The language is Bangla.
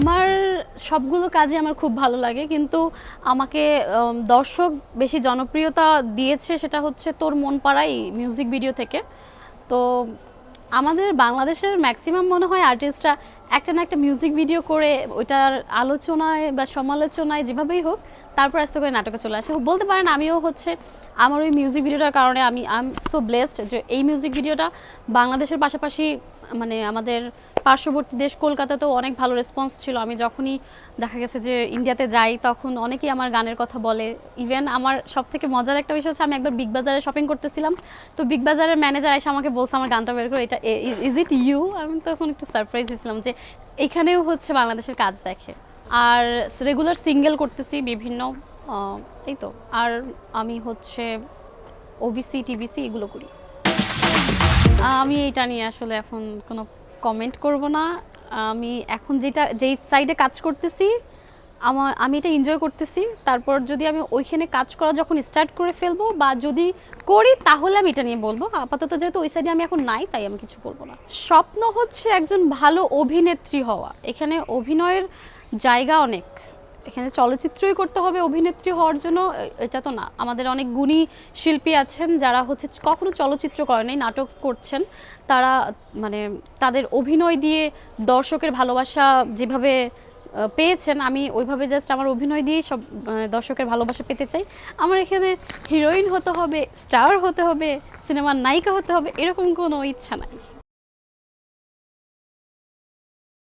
আমার সবগুলো কাজই আমার খুব ভালো লাগে, কিন্তু আমাকে দর্শক বেশি জনপ্রিয়তা দিয়েছে সেটা হচ্ছে তোর মন পাড়াই মিউজিক ভিডিও থেকে। তো আমাদের বাংলাদেশের ম্যাক্সিমাম মনে হয় আর্টিস্টরা একটা না একটা মিউজিক ভিডিও করে ওইটার আলোচনায় বা সমালোচনায় যেভাবেই হোক তারপর আস্তে করে নাটকে চলে আসে। বলতে পারেন আমিও হচ্ছে আমার ওই মিউজিক ভিডিওটার কারণে আমি আই এম সো ব্লেসড যে এই মিউজিক ভিডিওটা বাংলাদেশের পাশাপাশি মানে আমাদের পার্শ্ববর্তী দেশ কলকাতাতেও অনেক ভালো রেসপন্স ছিল। আমি যখনই দেখা গেছে যে ইন্ডিয়াতে যাই, তখন অনেকেই আমার গানের কথা বলে। ইভেন আমার সব থেকে মজার একটা বিষয় হচ্ছে, আমি একবার বিগ বাজারে শপিং করতেছিলাম। তো বিগ বাজারের ম্যানেজার এসে আমাকে বলছে, আমার গানটা বের করে, এটা ইজ ইট ইউ আমি তখন একটু সারপ্রাইজ হয়েছিলাম যে এখানেও হচ্ছে বাংলাদেশের কাজ দেখে। আর রেগুলার সিঙ্গেল করতেছি বিভিন্ন এই তো। আর আমি হচ্ছে ওবিসি টিবিসি এগুলো করি। আমি এটা নিয়ে আসলে এখন কোনো কমেন্ট করব না। আমি এখন যেটা, যেই সাইডে কাজ করতেছি আমার আমি এটা এনজয় করতেছি। তারপর যদি আমি ওইখানে কাজ করা যখন স্টার্ট করে ফেলব বা যদি করি তাহলে আমি এটা নিয়ে বলব। আপাতত যেহেতু ওই সাইডে আমি এখন নাই, তাই আমি কিছু বলব না। স্বপ্ন হচ্ছে একজন ভালো অভিনেত্রী হওয়া। এখানে অভিনয়ের জায়গা অনেক। এখানে চলচ্চিত্রই করতে হবে, অভিনেত্রী হওয়ার জন্য এটা তো না। আমাদের অনেক গুণী শিল্পী আছেন যারা হচ্ছে কখনো চলচ্চিত্র করেনি নাটক করছেন। তারা মানে তাদের অভিনয় দিয়ে দর্শকের ভালোবাসা যেভাবে পেয়েছেন, আমি ওইভাবে জাস্ট আমার অভিনয় দিয়েই সব দর্শকের ভালোবাসা পেতে চাই। আমার এখানে হিরোইন হতে হবে, স্টার হতে হবে, সিনেমার নায়িকা হতে হবে, এরকম কোনো ইচ্ছা নাই।